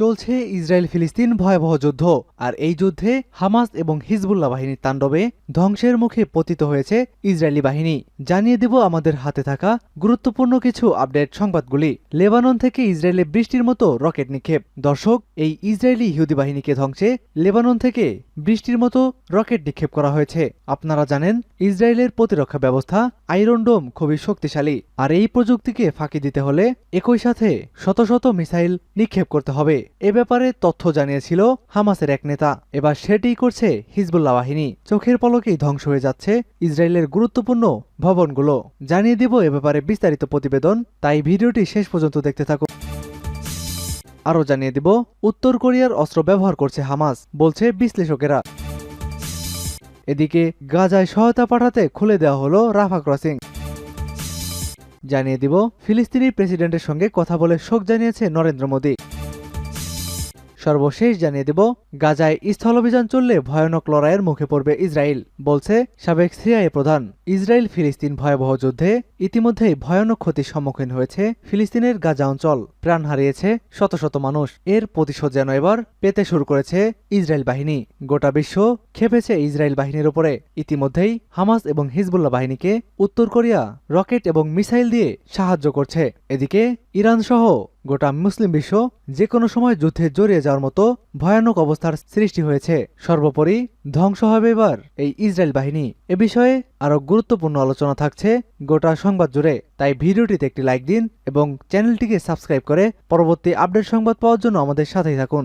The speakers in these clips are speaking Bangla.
চলছে ইসরায়েল ফিলিস্তিন ভয়াবহ যুদ্ধ, আর এই যুদ্ধে হামাস এবং হিজবুল্লাহ বাহিনীর তাণ্ডবে ধ্বংসের মুখে পতিত হয়েছে ইসরায়েলি বাহিনী। জানিয়ে দেব আমাদের হাতে থাকা গুরুত্বপূর্ণ কিছু আপডেট সংবাদগুলি। লেবানন থেকে ইসরায়েলে বৃষ্টির মতো রকেট নিক্ষেপ। দর্শক, এই ইসরায়েলি ইহুদি বাহিনীকে ধ্বংসে লেবানন থেকে বৃষ্টির মতো রকেট নিক্ষেপ করা হয়েছে। আপনারা জানেন, ইসরায়েলের প্রতিরক্ষা ব্যবস্থা আয়রন ডোম খুবই শক্তিশালী, আর এই প্রযুক্তিকে ফাঁকি দিতে হলে একই সাথে শত শত মিসাইল নিক্ষেপ করতে হবে। এ ব্যাপারে তথ্য জানিয়েছিল হামাসের এক নেতা। এবার সেটিই করছে হিজবুল্লাহ বাহিনী। চোখের পলকেই ধ্বংস হয়ে যাচ্ছে ইসরায়েলের গুরুত্বপূর্ণ ভবনগুলো। জানিয়ে দেব এ ব্যাপারে বিস্তারিত প্রতিবেদন, তাই ভিডিওটি শেষ পর্যন্ত দেখতে থাকুন। আরও জানিয়ে দিব, উত্তর কোরিয়ার অস্ত্র ব্যবহার করছে হামাস, বলছে বিশ্লেষকেরা। এদিকে, গাজায় সহায়তা পাঠাতে খুলে দেওয়া হলো রাফা ক্রসিং। জানিয়ে দিব, ফিলিস্তিনি প্রেসিডেন্টের সঙ্গে কথা বলে শোক জানিয়েছে নরেন্দ্র মোদী। সর্বশেষ জানিয়ে দেব, গাজায় স্থলাভিযান চললে ভয়ানক লড়াইয়ের মুখে পড়বে ইসরায়েল, বলছে সাবেক সিআইএ প্রধান। ইসরায়েল ফিলিস্তিন ভয়াবহ যুদ্ধে ইতিমধ্যেই ভয়ানক ক্ষতির সম্মুখীন হয়েছে ফিলিস্তিনের গাজা অঞ্চল। প্রাণ হারিয়েছে শত শত মানুষ। এর প্রতিশোধ যেন এবার পেতে শুরু করেছে ইসরায়েল বাহিনী। গোটা বিশ্ব খেপেছে ইসরায়েল বাহিনীর উপরে। ইতিমধ্যেই হামাস এবং হিজবুল্লাহ বাহিনীকে উত্তর কোরিয়া রকেট এবং মিসাইল দিয়ে সাহায্য করছে। এদিকে ইরান সহ গোটা মুসলিম বিশ্ব যে কোনো সময় যুদ্ধে জড়িয়ে যাওয়ার মতো ভয়ানক অবস্থার সৃষ্টি হয়েছে। সর্বোপরি ধ্বংস হবে এবার এই ইসরায়েল বাহিনী। এ বিষয়ে আরও গুরুত্বপূর্ণ আলোচনা থাকছে গোটা সংবাদ জুড়ে। তাই ভিডিওটিতে একটি লাইক দিন এবং চ্যানেলটিকে সাবস্ক্রাইব করে পরবর্তী আপডেট সংবাদ পাওয়ার জন্য আমাদের সাথেই থাকুন।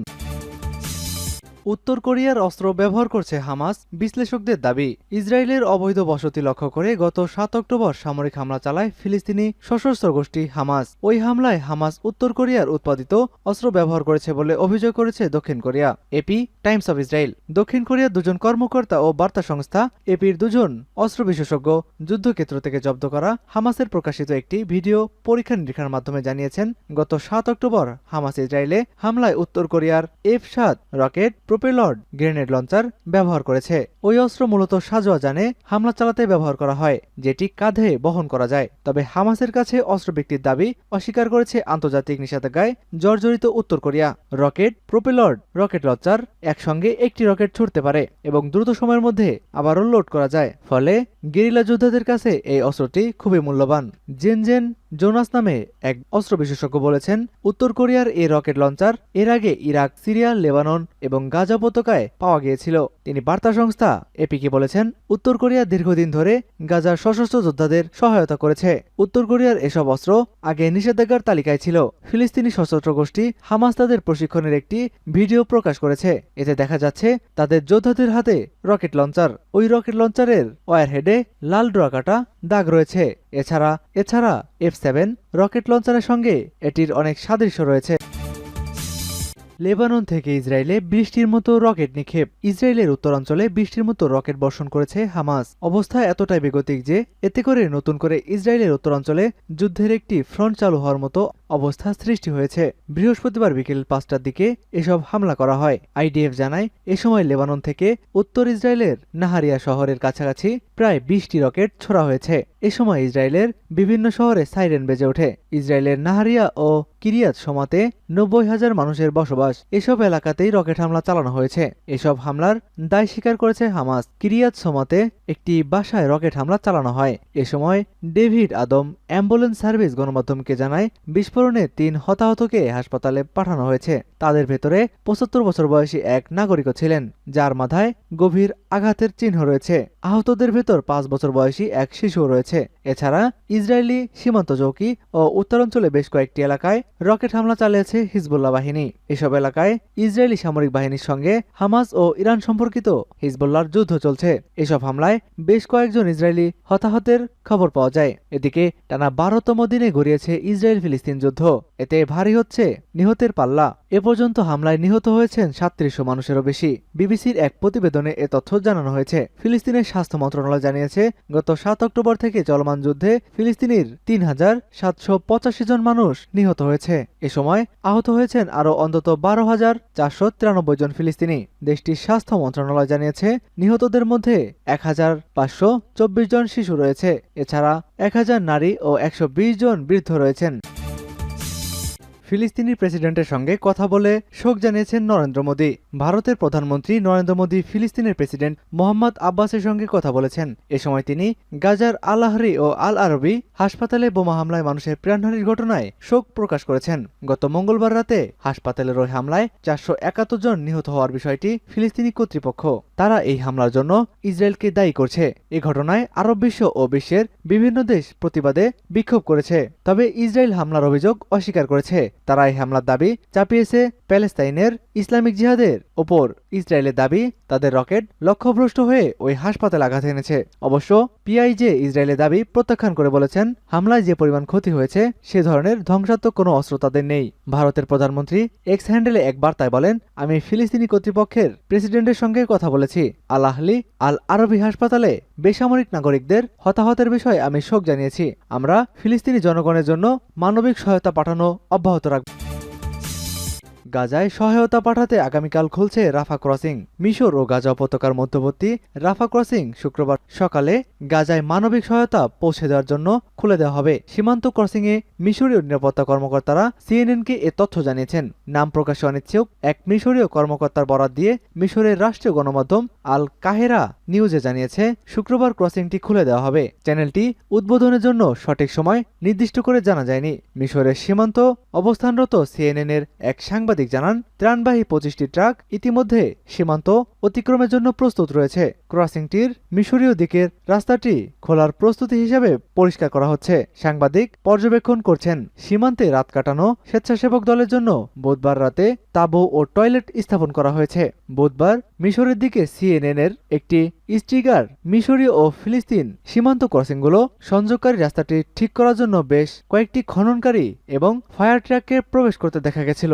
উত্তর কোরিয়ার অস্ত্র ব্যবহার করছে হামাস বিশ্লেষকদের দাবি। ইসরায়েলের অবৈধ বসতি লক্ষ্য করে গত সাত অক্টোবর সামরিক হামলা চালায় ফিলিস্তিনি সশস্ত্র গোষ্ঠী হামাস। ওই হামলায় হামাস উত্তর কোরিয়ার উৎপাদিত অস্ত্র ব্যবহার করেছে বলে অভিযোগ করেছে দক্ষিণ Korea, AP, Times of Israel. দক্ষিণ কোরিয়ার দুজন কর্মকর্তা ও বার্তা সংস্থা, এপির দুজন অস্ত্র বিশেষজ্ঞ যুদ্ধক্ষেত্র থেকে জব্দ করা হামাসের প্রকাশিত একটি ভিডিও পরীক্ষা নিরীক্ষার মাধ্যমে জানিয়েছেন, গত সাত অক্টোবর হামাস ইসরায়েলে হামলায় উত্তর কোরিয়ার এফ সাত রকেট প্রোপেলড গ্রেনেড লঞ্চার ব্যবহার করেছে। ওই অস্ত্র মূলত সাজোয়া জানে হামলা চালাতে ব্যবহার করা হয়, যেটি কাঁধে বহন করা যায়। তবে হামাসের কাছে অস্ত্র বিক্রির দাবি অস্বীকার করেছে আন্তর্জাতিক নিষেধাজ্ঞায় জর্জরিত উত্তর Korea. Rocket, propelled rocket launcher একসঙ্গে একটি রকেট ছুটতে পারে এবং দ্রুত সময়ের মধ্যে আবারও লোড করা যায়। ফলে গেরিলা যোদ্ধাদের কাছে এই অস্ত্রটি খুবই মূল্যবান। জেন জেন জোনাস নামে এক অস্ত্র বিশেষজ্ঞ বলেছেন, উত্তর কোরিয়ার এই রকেট লঞ্চার এর আগে ইরাক, সিরিয়া, লেবানন এবং গাজা উপত্যকায় পাওয়া গিয়েছিল। তিনি বার্তা সংস্থা এপিকে বলেছেন, উত্তর কোরিয়া দীর্ঘদিন ধরে গাজার সশস্ত্র যোদ্ধাদের সহায়তা করেছে। উত্তর কোরিয়ার এসব অস্ত্র আগে নিষেধাজ্ঞার তালিকায় ছিল। ফিলিস্তিনি সশস্ত্র গোষ্ঠী হামাস তাদের প্রশিক্ষণের একটি ভিডিও প্রকাশ করেছে। এতে দেখা যাচ্ছে, তাদের যোদ্ধাদের হাতে রকেট লঞ্চার। ওই রকেট লঞ্চারের ওয়ার হেডে লাল ড্রাকাটা দাগ রয়েছে। এছাড়া এছাড়া এফ সেভেন রকেট লঞ্চারের সঙ্গে এটির অনেক সাদৃশ্য রয়েছে। লেবানন থেকে ইসরায়েলে বৃষ্টির মতো রকেট নিক্ষেপ। ইসরায়েলের উত্তরাঞ্চলে বৃষ্টির মতো রকেট বর্ষণ করেছে হামাস। অবস্থা এতটাই বেগতিক যে, এতে করে নতুন করে ইসরায়েলের উত্তরাঞ্চলে যুদ্ধের একটি ফ্রন্ট চালু হওয়ার মতো অবস্থা সৃষ্টি হয়েছে। বৃহস্পতিবার বিকেল পাঁচটার দিকে এসব হামলা করা হয়। আইডিএফ জানায়, এ সময় লেবানন থেকে উত্তর ইসরায়েলের নাহারিয়া শহরের কাছাকাছি প্রায় বিশটি রকেট ছোড়া হয়েছে। এ সময় ইসরায়েলের বিভিন্ন শহরে সাইরেন বেজে ওঠে। ইসরায়েলের নাহারিয়া ও কিরিয়াত সমাতে নব্বই হাজার মানুষের বসবাস। এসব এলাকাতেই রকেট হামলা চালানো হয়েছে। এসব হামলার দায় স্বীকার করেছে হামাস। কিরিয়াত সমাতে একটি বাসায় রকেট হামলা চালানো হয়। এ সময় ডেভিড আদম অ্যাম্বুলেন্স সার্ভিস গণমাধ্যমকে জানায়, বিস্ফোরণে তিন হতাহতকে হাসপাতালে পাঠানো হয়েছে। তাদের ভেতরে পঁচাত্তর বছর বয়সী এক নাগরিকও ছিলেন, যার মাথায় গভীর আঘাতের চিহ্ন রয়েছে। আহতদের ভেতর পাঁচ বছর বয়সী এক শিশুও রয়েছে। এছাড়া ইসরায়েলি সীমান্ত চৌকি ও উত্তরাঞ্চলে বেশ কয়েকটি এলাকায় রকেট হামলা চালিয়েছে হিজবুল্লাহ বাহিনী। এসব এলাকায় ইসরায়েলি সামরিক বাহিনীর সঙ্গে হামাস ও ইরান সম্পর্কিত হিজবুল্লাহর যুদ্ধ চলছে। এসব হামলায় বেশ কয়েকজন ইসরায়েলি হতাহতের খবর পাওয়া যায়। এদিকে টানা বারোতম দিনে গড়িয়েছে ইসরায়েল ফিলিস্তিন যুদ্ধ। এতে ভারী হচ্ছে নিহতের পাল্লা। এ পর্যন্ত হামলায় নিহত হয়েছেন সাতত্রিশশো মানুষেরও বেশি। বিবিসির এক প্রতিবেদনে এ তথ্য জানানো হয়েছে। ফিলিস্তিনের স্বাস্থ্য মন্ত্রণালয় জানিয়েছে, গত সাত অক্টোবর থেকে চলমান যুদ্ধে ফিলিস্তিনির তিন হাজার সাতশো পঁচাশি জন মানুষ নিহত হয়েছে। এ সময় আহত হয়েছেন আরও অন্তত বারো হাজার চারশো তিরানব্বই জন ফিলিস্তিনি। দেশটির স্বাস্থ্য মন্ত্রণালয় জানিয়েছে, নিহতদের মধ্যে এক হাজার পাঁচশো চব্বিশ জন শিশু রয়েছে। এছাড়া এক হাজার নারী ও একশো বিশ জন বৃদ্ধ রয়েছেন। ফিলিস্তিনি প্রেসিডেন্টের সঙ্গে কথা বলে শোক জানিয়েছেন নরেন্দ্র মোদী। ভারতের প্রধানমন্ত্রী নরেন্দ্র মোদী ফিলিস্তিনের প্রেসিডেন্ট মোহাম্মদ আব্বাসের সঙ্গে কথা বলেছেন। এ সময় তিনি গাজার আল আহরি ও আল আরবি হাসপাতালে বোমা হামলায় মানুষের প্রাণহানির ঘটনায় শোক প্রকাশ করেছেন। গত মঙ্গলবার রাতে হাসপাতালের ওই হামলায় চারশো একাত্তর জন নিহত হওয়ার বিষয়টি ফিলিস্তিনি কর্তৃপক্ষ। তারা এই হামলার জন্য ইসরায়েলকে দায়ী করছে। এ ঘটনায় আরব বিশ্ব ও বিশ্বের বিভিন্ন দেশ প্রতিবাদে বিক্ষোভ করেছে। তবে ইসরায়েল হামলার অভিযোগ অস্বীকার করেছে। তারা এই হামলার দাবি চাপিয়েছে প্যালেস্তাইনের ইসলামিক জিহাদের ওপর। ইসরায়েলের দাবি, তাদের রকেট লক্ষ্যভ্রষ্ট হয়ে ওই হাসপাতালে আঘাত এনেছে। অবশ্য পিআইজে ইসরায়েলের দাবি প্রত্যাখ্যান করে বলেছেন, হামলায় যে পরিমাণ ক্ষতি হয়েছে, সে ধরনের ধ্বংসাত্মক কোনো অস্ত্র তাদের নেই। ভারতের প্রধানমন্ত্রী এক্স হ্যান্ডেলে এক বার্তায় বলেন, আমি ফিলিস্তিনি কর্তৃপক্ষের প্রেসিডেন্টের সঙ্গে কথা বলেছি। আল আহলি আল আরবি হাসপাতালে বেসামরিক নাগরিকদের হতাহতের বিষয়ে আমি শোক জানিয়েছি। আমরা ফিলিস্তিনি জনগণের জন্য মানবিক সহায়তা পাঠানো অব্যাহত রাখব। গাজায় সহায়তা পাঠাতে আগামীকাল খুলছে রাফা ক্রসিং। মিশর ও গাজা উপত্যকার মধ্যবর্তী রাফা ক্রসিং শুক্রবার সকালে গাজায় মানবিক সহায়তা পৌঁছে দেওয়ার জন্য খুলে দেওয়া হবে। সীমান্ত ক্রসিংয়ে মিশরীয় নিরাপত্তা কর্মকর্তারা সিএনএনকে এ তথ্য জানিয়েছেন। নাম প্রকাশে অনিচ্ছুক এক মিশরীয় কর্মকর্তার বরাত দিয়ে মিশরের রাষ্ট্রীয় গণমাধ্যম আল কাহেরা নিউজে জানিয়েছে, শুক্রবার ক্রসিংটি খুলে দেওয়া হবে। চ্যানেলটি উদ্বোধনের জন্য সঠিক সময় নির্দিষ্ট করে জানা যায়নি। মিশরের সীমান্ত অবস্থানরত সিএনএন এর এক সাংবাদিক জানান, ত্রাণবাহী পঁচিশটি ট্রাক ইতিমধ্যে সীমান্ত অতিক্রমের জন্য প্রস্তুত রয়েছে। ক্রসিংটির মিশরীয় দিকের রাস্তাটি খোলার প্রস্তুতি হিসেবে পরিষ্কার করা হচ্ছে। সাংবাদিক পর্যবেক্ষণ করছেন, সীমান্তে রাত কাটানো স্বেচ্ছাসেবক দলের জন্য বুধবার রাতে তাঁবু ও টয়লেট স্থাপন করা হয়েছে। বুধবার মিশরের দিকে সিএনএন এর একটি স্টিগার মিশরি ও ফিলিস্তিন সীমান্ত ক্রসিংগুলো সংযোগকারী রাস্তাটি ঠিক করার জন্য বেশ কয়েকটি খননকারী এবং ফায়ার ট্রাককে প্রবেশ করতে দেখা গেছিল।